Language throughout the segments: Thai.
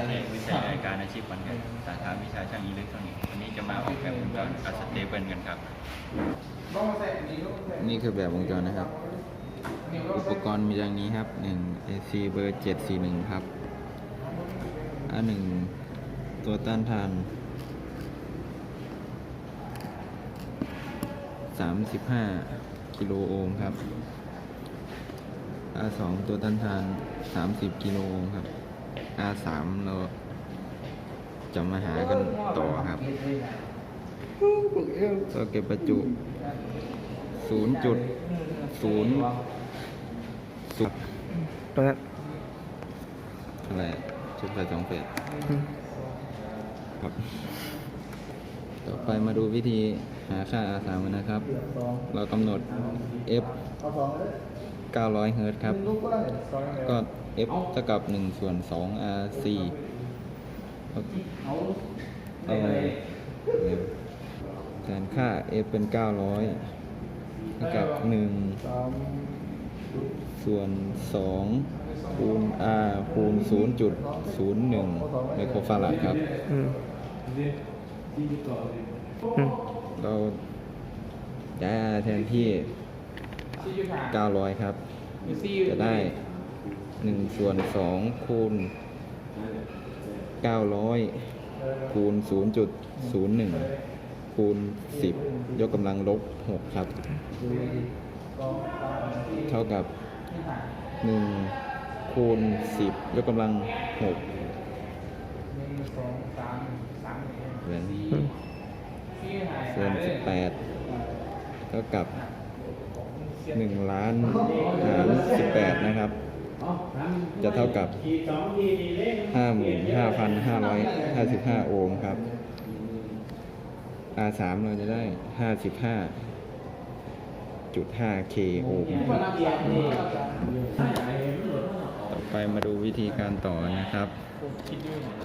แผนกวิจัยการอาชีพวันกันสาขาวิชาช่างอิเล็กทรอนิกส์วันนี้จะมาออกแบบวงจรอัดสเตเบิลกันครับ นี่คือแบบวงจรนะครับ อุปกรณ์มีดังนี้ครับ1 AC เบอร์741 ครับอันหนึ่งตัวต้านทาน 35 กิโลโอห์มครับ R2 ตัวต้านทาน 30 กิโลโอห์มครับ R3 เราจะมาหากันต่อครับตัวเก็บประจุศูนย์จุดศูนย์สุดตรงนั้นอะไรชุดไฟสองเฟสครับ ต่อไปมาดูวิธีหาค่า R3 กันนะครับ เรากำหนด F 900เฮิรต์ครับ ก็ F เท่ากับ1ส่วน2 RC เอาเอาแทนค่า F เป็น 900เท่ากับ 1 ส่วน 2 คูณ R คูณ 0.01 ไมโครฟาราดครับอืมอืมเราย้าย R แทนที่ 900 ครับ จะได้ 1ส่วน2คูณ900คูณ0.01คูณ10ยกกำลังลบ6ครับ เท่ากับ1คูณ10ยกกำลัง6เหมือนอืมส่วน18เท่ากับ1ล้านหาร18นะครับ จะเท่ากับ 55,555 โอห์มครับ R3 เราจะได้ 55.5 K โอห์มต่อไปมาดูวิธีการต่อนะครับ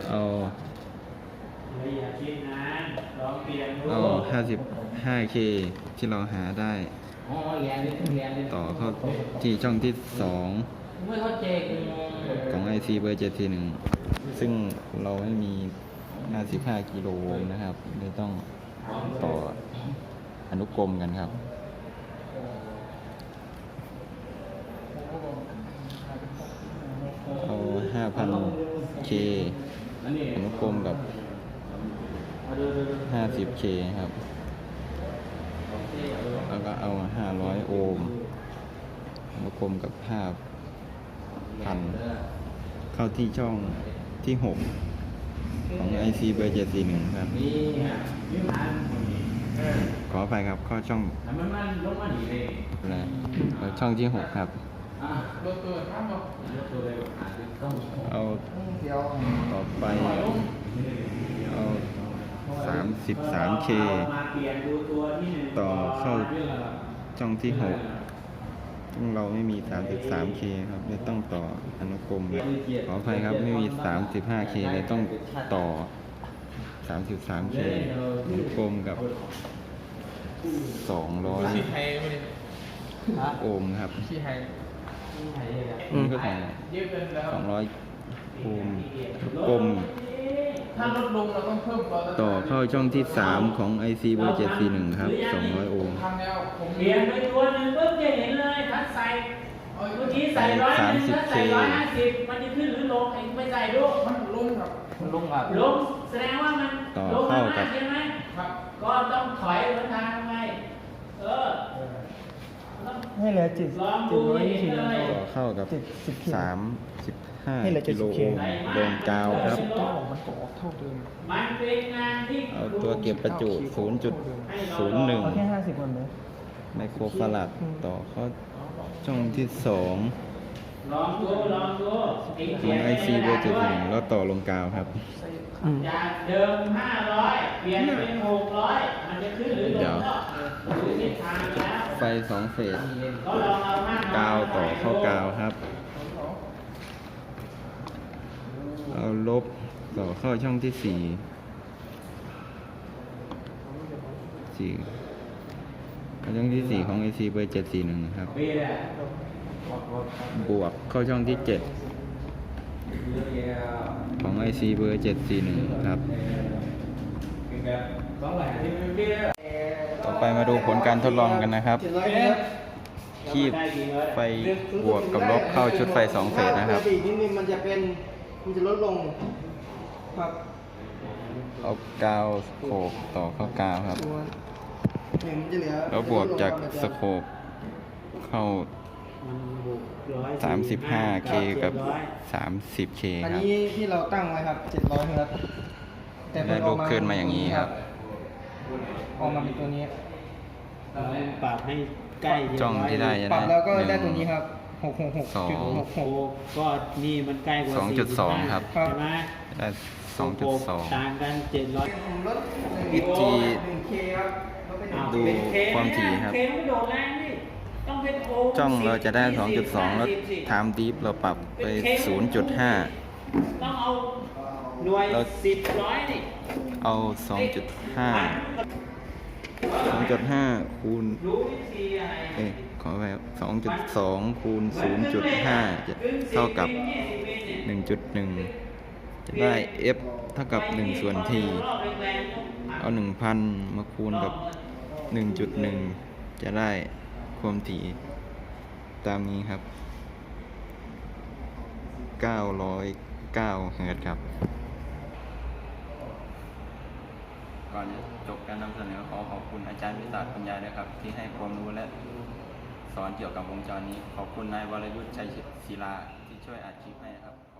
เอาเอา 55K ที่เราหาได้ ต่อเข้าที่ช่องที่ 2 ของ IC เบอร์741ซึ่งเราไม่มี 55 กิโลโวลต์นะครับเลยต้องต่ออนุกรมกันครับเอา 5,000K อนุกรมกับ 50K ครับ แล้วก็เอา 500 โอห์มอนุกรมกับ 5,000เข้าที่ช่องที่6ของ IC เบอร์741 ครับ ขอไปครับเข้าช่องอะช่องที่ 6 ครับ เอาต่อไป เอา 33K ต่อเข้าช่องที่ 6 ซึ่งเราไม่มี 33K ครับเลยต้องต่ออนุกรมครับขออภัยครับไม่มี 35K เลยต้องต่อ 33K อนุกรมกับที่ไทยไม่ได้200 โอห์มครับที่ไทยนี่ก็ของเยอะเกินแล้ว200โอห์มอนุกรม ถ้าลดลงเราต้องเพิ่มต่อต่อเข้าช่องที่ 3 ของ IC เบอร์741 ครับ 200 โอห์มทำแล้วผมเปลี่ยนไปตัวหนึ่งปุ๊บจะเห็นเลยทัดใส่เมื่อกี้ใส่ร้อยหนึ่งทัดใส่ร้อยห้าสิบมันจะขึ้นหรือลงไอ้ไม่ใส่ดูมันลงครับลงครับลงแสดงว่ามันต่อลงเข้ามากับใช่ไหมครับก็ต้องถอยเหมือนทางทำไมเออต้องให้เหลือเจ็ดลองเจ็ดูดร้อยให้ยี่สิบเลยต่อเข้ากับเจ็ดสิบให้เหลือ35กิโลโอห์มโดนกาวครับ เก้ามันก็ออกเท่าเดิมมันเป็นงานที่เอาตัวเก็บประจุ เอาแค่0.01 ห้าสิบก่อนไหมไมโครฟาราดต่อเข้าช่องที่ 2 ลองดูลองดูเองขเขีอยงนไป IC ในเบอร์นั้นด้วย741แล้วต่อลงกาวครับ อืมจากเดิมห้าร้อยเปลี่ยนเป็นหกร้อยมันจะขึ้นหรือลเดี๋ยวงก็ดูทิศทางแล้วไฟ 2 เฟสก็ลองเอาห้าร้อยกาวต่อเข้ากาวครับ เอาลบต่อเข้าช่องที่สี่สี่เข้าช่องที่สี่ของ IC เบอร์เจ็ดสี่หนึ่งครับ บวกเข้าช่องที่เจ็ดของ IC เบอร์741ครับ ต่อไปมาดูผลการทดลองกันนะครับ คีบไฟบวกกับลบเข้าชุดไฟ2เฟสนะครับ มันจะเป็นมันจะลดลงครับเอากาวสโคปต่อเข้ากาวครับ ตัวเนี่ยมันจะเหลือแล้วบวกจากสโคปเข้า 35K กับ 30K อันครับ นี้ที่เราตั้งไว้ครับ 700เฮิร์ตซ์แต่พอได้ลูกขึ้นมาอย่างนี้ครับ ออกมาเป็นตัวนี้ ปรับให้ใกล้จ้องที่ได้จะปรัได้บแล้วก็ได้หตัวนึ่งนี้ครับ สองโอ้666.66ก็นี่มันใกล้กว่าสองจุดสองครับ ใช่ไหมได้ต่างกันเจ็ดร้อยผมลดวิธี 1K ครับลดไปอ้าวดูความถี่ครับ เคไม่โดดแรงนี่ต้องเป็นโอจ้องเราจะได้ สิบ2.2 แล้วสิบสิบ time deep เราปรับไป 0.5 ต้องเอาหน่วยเรา สิบร้อยนี่เอา 2.5 สองจุดห้าคูณเอ้ขอไปสองจุดสองคูณศูนย์จุดห้าจะเท่ากับหนึ่งจุดหนึ่งจะได้เอฟเท่ากับหนึ่งส่วนทีเอาหนึ่งพันมาคูณกับหนึ่งจุดหนึ่งจะได้ความถี่ตามนี้ครับเก้าร้อยเฮิร์ตครับ ก่อนจะจบการนำเสนอขอขอบคุณอาจารย์วิสาคุณยายด้วยครับ ที่ให้ความรู้และสอนเกี่ยวกับวงจรนี้ ขอบคุณนายวรยุทธ์ชัยศิลาที่ช่วยอัดคลิปให้ครับ